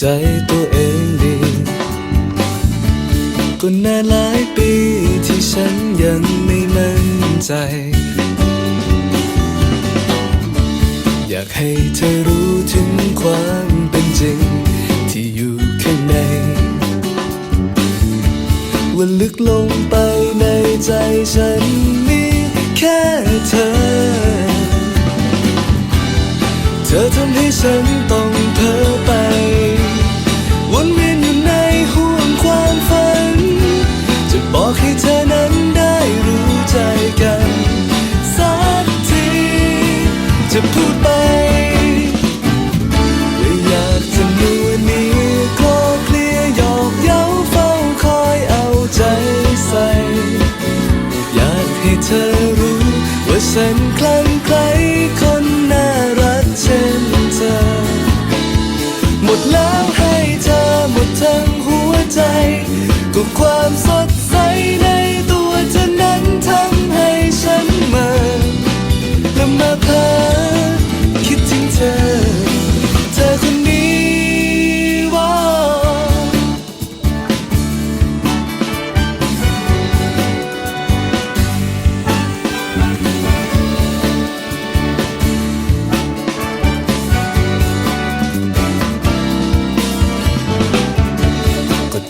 ใจตัวเองดีก็นานหลายปีที่ฉันยังไม่มั่นใจ อยากให้เธอรู้ถึงความเป็นจริง ที่อยู่ข้างในว่าลึกลงไปในใจฉันมีแค่เธอ เธอทำให้ฉันต้องเพ้อไป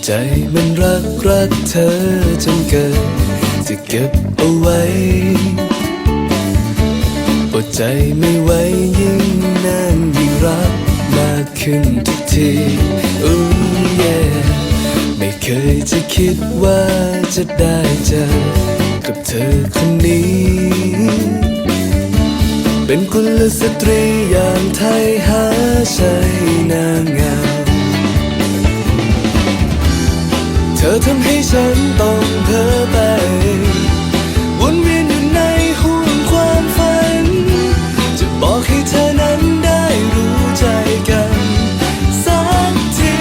ใจมันรักรักเธอจนเกินจะเก็บเอาไว้อดใจไม่ไหวยิ่งนานยิ่งรักมากขึ้นทุกทีอู้เย่ไม่เคยจะคิดว่าจะได้เจอกับเธอคนนี้ เป็นกุลสตรีอย่างไทยหาใช่นางงาม ธอทำให้ฉันต้องเพ้อไป วนเวียนอยู่ในห่วงความฝัน จะบอกให้เธอนั้นได้รู้ใจกัน สักที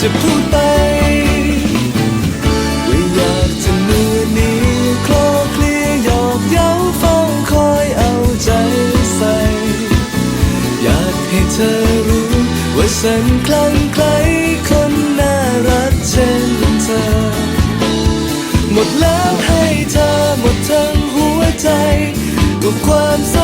จะพูดไป ว่าอยากจะมือนี้คลอเคลียร์หยอกเย้าเฝ้าคอยเอาใจใส่ อยากให้เธอรู้ว่าฉันคลั่ง หมดแล้วให้เธอหมดทั้งหัวใจกับความส